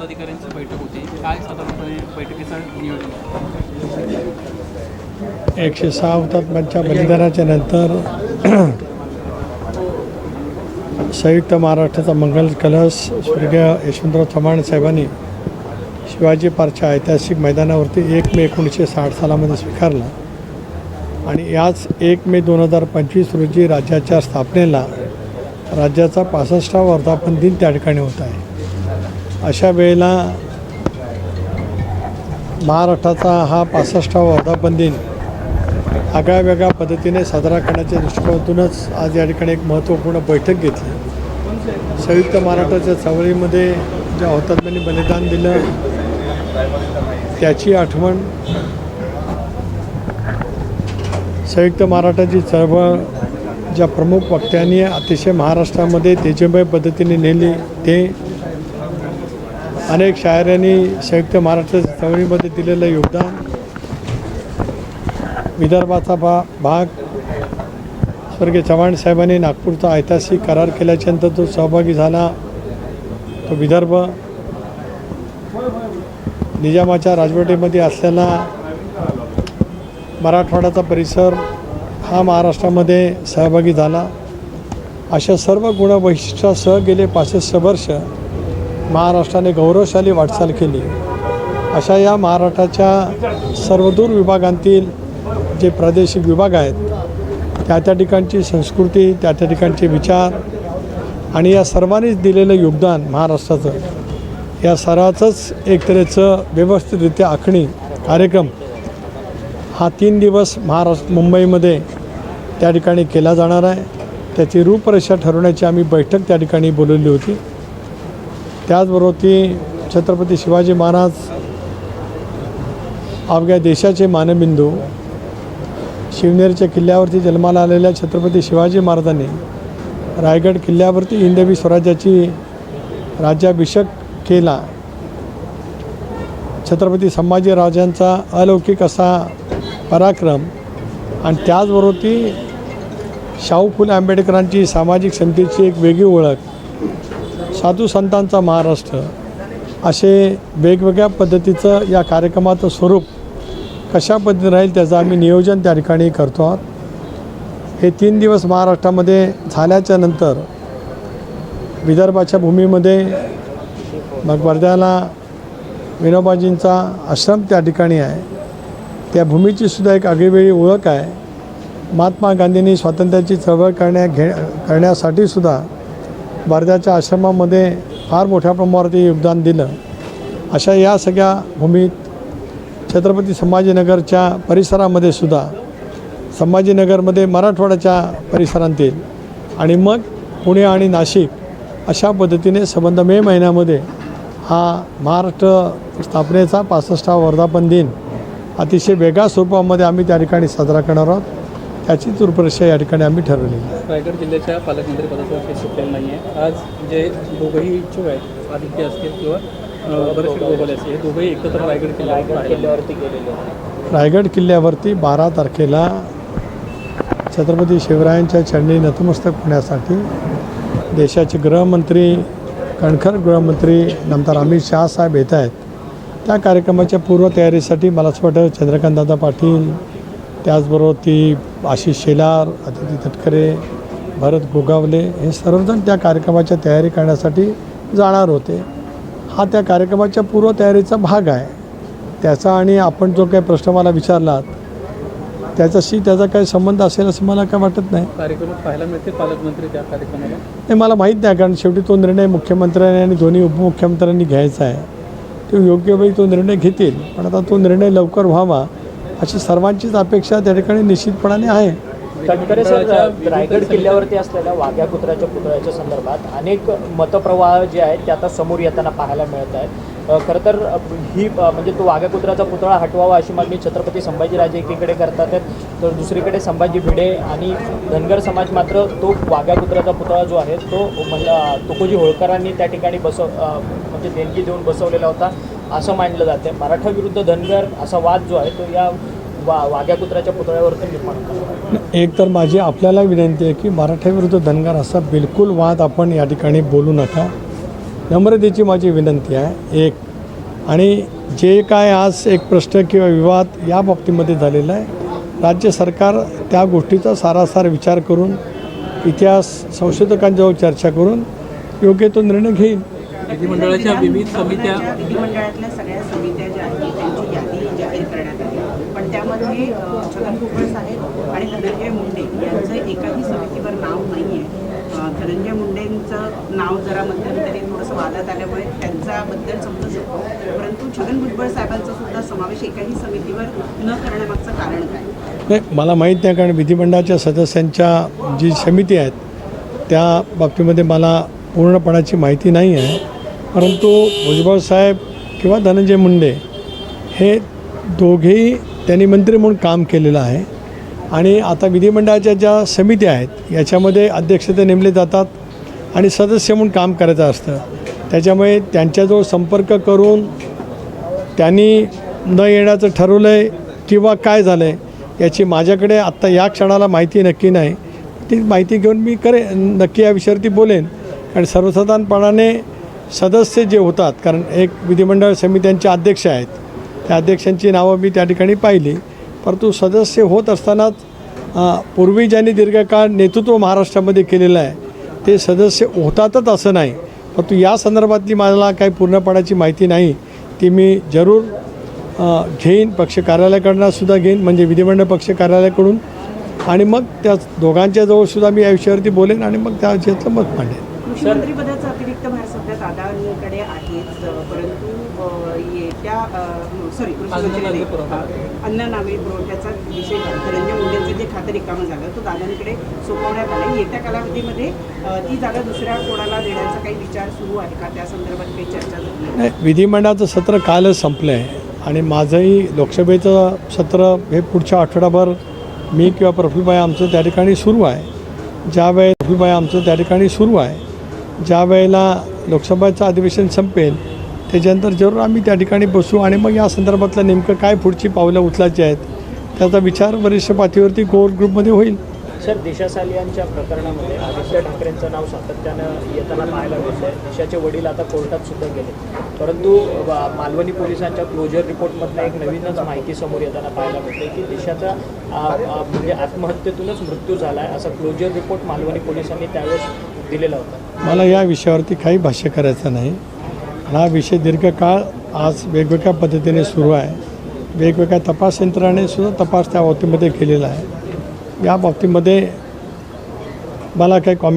पदाधिकाऱ्यांची बैठक होती. काय साधारणपणे बैठकीचं नियोजन? एकशे सहा हुतात्म्यांच्या बलिदानाच्या नंतर संयुक्त महाराष्ट्राचा मंगल कलश स्वर्गीय यशवंतराव चव्हाण साहेबांनी शिवाजी पार्कच्या ऐतिहासिक मैदानावरती एक मे एकोणीसशे साठ सालामध्ये स्वीकारला. आणि याच एक मे दोन हजार पंचवीस रोजी राज्याच्या स्थापनेला राज्याचा पासष्टावा वर्धापन दिन त्या ठिकाणी होत आहे. अशा वेळेला महाराष्ट्राचा हा पासष्टावा वर्धापन दिन आगळ्या वेगळ्या पद्धतीने साजरा करण्याच्या दृष्टिकोनातूनच आज या ठिकाणी एक महत्त्वपूर्ण बैठक घेतली. संयुक्त महाराष्ट्राच्या चळवळीमध्ये ज्या हुतात्म्यांनी बलिदान दिलं त्याची आठवण संयुक्त महाराष्ट्राची चळवळ ज्या प्रमुख वक्त्यांनी अतिशय महाराष्ट्रामध्ये तेजमय पद्धतीने नेली ते अनेक शायरांनी संयुक्त महाराष्ट्राच्या चळवळीमध्ये दिलेलं योगदान विदर्भाचा भा भाग स्वर्गीय चव्हाण साहेबांनी नागपूरचा ऐतिहासिक करार केल्याच्यानंतर तो सहभागी झाला. तो विदर्भ निजामाच्या राजवटीमध्ये असलेला मराठवाड्याचा परिसर हा महाराष्ट्रामध्ये सहभागी झाला. अशा सर्व गुणवैशिष्ट्यासह गेले पासष्ट वर्ष महाराष्ट्राने गौरवशाली वाटचाल केली. अशा या महाराष्ट्राच्या सर्वदूर विभागांतील जे प्रादेशिक विभाग आहेत त्या त्या ठिकाणची संस्कृती त्या त्या ठिकाणचे विचार आणि या सर्वांनीच दिलेलं योगदान महाराष्ट्राचं या सर्वाचंच एक तऱ्हेचं व्यवस्थितरित्या आखणी कार्यक्रम हा तीन दिवस महाराष्ट्र मुंबईमध्ये त्या ठिकाणी केला जाणार आहे. त्याची रूपरेषा ठरवण्याची आम्ही बैठक त्या ठिकाणी बोलवली होती. त्याचबरोबर ती छत्रपती शिवाजी महाराज अवघ्या देशाचे मानबिंदू शिवनेरच्या किल्ल्यावरती जन्माला आलेल्या छत्रपती शिवाजी महाराजांनी रायगड किल्ल्यावरती हिंदवी स्वराज्याची राज्याभिषेक केला. छत्रपती संभाजीराजांचा अलौकिक असा पराक्रम आणि त्याचबरोबर ती शाहू फुले आंबेडकरांची सामाजिक समतेची एक वेगळी ओळख. साधू संतांचा महाराष्ट्र असे वेगवेगळ्या पद्धतीचं या कार्यक्रमाचं स्वरूप कशा पद्धतीने राहील त्याचं आम्ही नियोजन त्या ठिकाणी करतो आहोत. हे तीन दिवस महाराष्ट्रामध्ये झाल्याच्यानंतर विदर्भाच्या भूमीमध्ये मग वर्ध्याला विनोबाजींचा आश्रम त्या ठिकाणी आहे. त्या भूमीची सुद्धा एक आगळीवेगळी ओळख आहे. महात्मा गांधींनी स्वातंत्र्याची चळवळ करण्या घे करण्यासाठीसुद्धा भारताच्या आश्रमामध्ये फार मोठ्या प्रमाणावरती योगदान दिलं. अशा या सगळ्या भूमीत छत्रपती संभाजीनगरच्या परिसरामध्ये सुद्धा संभाजीनगरमध्ये मराठवाड्याच्या परिसरांतील आणि मग पुणे आणि नाशिक अशा पद्धतीने संबंध मे महिन्यामध्ये हा महाराष्ट्र स्थापनेचा पासष्टावा वर्धापन दिन अतिशय वेगळ्या स्वरूपामध्ये आम्ही त्या ठिकाणी साजरा करणार आहोत. त्याचीच रूपरेषा या ठिकाणी आम्ही ठरवली आहे. रायगड जिल्ह्याच्या पालकमंत्री पदाचा सुटलेलं नाही आहे. आज जे दोघंही इच्छुक आहेत आदित्य असतील किंवा बरेचसे गोपाले असतील हे दोघंही एकत्र रायगड किल्ल्यावर किल्ल्यावरती गेलेले रायगड किल्ल्यावरती बारा तारखेला छत्रपती शिवरायांच्या चरणी नतमस्तक होण्यासाठी देशाचे गृहमंत्री कणखर गृहमंत्री नंतर अमित शहा साहेब येत आहेत. त्या कार्यक्रमाच्या पूर्वतयारीसाठी मला असं वाटतं चंद्रकांतदादा पाटील त्याचबरोबर ती आशिष शेलार अदिती तटकरे भरत गोगावले हे सर्वजण त्या कार्यक्रमाच्या तयारी करण्यासाठी जाणार होते. हा त्या कार्यक्रमाच्या पूर्वतयारीचा भाग आहे. त्याचा आणि आपण जो काही प्रश्न मला विचारलात त्याच्याशी त्याचा काही संबंध असेल असं मला काय वाटत नाही. कार्यक्रमात पाहायला मिळते पालकमंत्री त्या कार्यक्रमाला? हे मला माहीत नाही कारण शेवटी तो निर्णय मुख्यमंत्र्यांनी आणि दोन्ही उपमुख्यमंत्र्यांनी घ्यायचा आहे. ते योग्य वेळी तो निर्णय घेतील पण आता तो निर्णय लवकर व्हावा अशी सर्वांचीच अपेक्षा त्या ठिकाणी निश्चितपणाने आहे. तटकरे सर रायगड किल्ल्यावरती असलेल्या वाघ्या कुत्र्याच्या पुतळ्याच्या संदर्भात अनेक मतप्रवाह जे आहेत ते आता समोर येताना पाहायला मिळत आहेत. खरं तर ही म्हणजे तो वाघ्या कुत्र्याचा पुतळा हटवावा अशी मागणी छत्रपती संभाजीराजे एकीकडे करतात आहेत. तर दुसरीकडे संभाजी भिडे आणि धनगर समाज मात्र तो वाघ्या कुत्र्याचा पुतळा जो आहे तो मला तुकोजी होळकरांनी त्या ठिकाणी बसव म्हणजे देणगी देऊन बसवलेला होता असं मानलं जाते मराठा विरुद्ध धनगर असा वाद जो आहे तो या वा वाघ्या कुत्र्याच्या पुतळ्यावरती निर्माण होतो एक तर माझी आपल्याला विनंती आहे की मराठा विरुद्ध धनगर असा बिलकुल वाद आपण या ठिकाणी बोलू नका. नम्रतेची माझी विनंती आहे. एक आणि जे काय आज एक प्रश्न किंवा विवाद या बाबतीमध्ये झालेला आहे राज्य सरकार त्या गोष्टीचा सारासार विचार करून इतिहास संशोधकांजवळ चर्चा करून योग्य तो निर्णय घेईल. विधिमंडळाच्या विविध समित्या राज्याच्या विधिमंडळातल्या सगळ्या समित्या ज्या आहेत त्यांची यादी जाहीर करण्यात आली पण छगन भुजबळ साहेब आणि धनंजय मुंडे यांचं एकाही समितीवर नाव नाही आहे धनंजय मुंडेंचं नाव जरा मध्यंतरी थोडंसं वादात आल्यामुळे त्यांच्याबद्दल समजू शकतो परंतु छगन भुजबळ साहेबांचा सुद्धा समावेश एकाही समितीवर न करण्यामागचं कारण काय? नाही मला माहीत नाही कारण विधिमंडळाच्या सदस्यांच्या जी समिती आहेत त्या बाबतीमध्ये मला पूर्णपणाची माहिती नाही आहे. परंतु भुजबळ साहेब किंवा धनंजय मुंडे हे दोघेही त्यांनी मंत्री म्हणून काम केलेलं आहे. आणि आता विधिमंडळाच्या ज्या समित्या आहेत याच्यामध्ये अध्यक्ष ते नेमले जातात आणि सदस्य म्हणून काम करायचं असतं. त्याच्यामुळे त्यांच्याजवळ संपर्क करून त्यांनी न येण्याचं ठरवलं आहे किंवा काय झालं आहे याची माझ्याकडे आत्ता या क्षणाला माहिती नक्की नाही. ती माहिती घेऊन मी करे नक्की या विषयावरती बोलेन. कारण सर्वसाधारणपणाने सदस्य जे होतात कारण एक विधिमंडळ समित्यांचे अध्यक्ष आहेत त्या अध्यक्षांची नावं मी त्या ठिकाणी पाहिली. परंतु सदस्य होत असतानाच पूर्वी ज्यांनी दीर्घकाळ नेतृत्व महाराष्ट्रामध्ये केलेलं आहे ते सदस्य होतातच असं नाही. परंतु या संदर्भातली मला काही पूर्णपणाची माहिती नाही. ती मी जरूर घेईन. पक्ष कार्यालयाकडनं सुद्धा घेईन म्हणजे विधिमंडळ पक्ष कार्यालयाकडून. आणि मग त्या दोघांच्या जवळसुद्धा मी या विषयावरती बोलेन आणि मग त्या विषयातलं मत मांडेन. कृषी मंत्रीपदाचा अतिरिक्त भार सध्या दादांकडे आहेच परंतु येत्या सॉरी कृषी अन्न नागरी पुरवठ्याचा विषय धनंजय मुंडेंचं जे खातं रिकामं झालं तो दादांकडे सोपवण्यात आलं. येत्या कालावधीमध्ये ती जागा दुसऱ्या कोणाला देण्याचा काही विचार सुरू आहे का? त्या संदर्भात काही चर्चा झाली नाही विधिमंडळाचं सत्र कालच संपलं आहे आणि माझंही लोकसभेचं सत्र हे पुढच्या आठवडाभर मी किंवा प्रफुल्लबाई आमचं त्या ठिकाणी सुरू आहे. ज्या वेळेला आमचं त्या ठिकाणी सुरू आहे. ज्या वेळेला लोकसभेचं अधिवेशन संपेल त्याच्यानंतर जरूर आम्ही त्या ठिकाणी बसू आणि मग या संदर्भातलं नेमकं काय पुढची पावलं उचलायची आहेत त्याचा विचार वरिष्ठ पातळीवरती कोर ग्रुपमध्ये होईल. सर देशासालियांच्या प्रकरणामध्ये आदित्य ठाकरेंचं नाव सातत्यानं येताना पाहायला मिळतंय. देशाचे वडील आता कोर्टात सुद्धा गेले. परंतु वा- मालवणी पोलिसांच्या क्लोजर रिपोर्टमधनं एक नवीनच माहिती समोर येताना पाहायला मिळते की दिशाचा म्हणजे आत्महत्येतूनच मृत्यू झाला आहे असा क्लोजर रिपोर्ट मालवणी पोलिसांनी त्यावेळेस दिलेला होता. मला या विषयावरती काही भाष्य करायचं नाही. हा विषय दीर्घकाळ आज वेगवेगळ्या पद्धतीने सुरू आहे. वेगवेगळ्या तपास यंत्रणेसुद्धा तपास त्या बाबतीमध्ये केलेला आहे. या बाबतीमध्ये मला काही कॉमेंट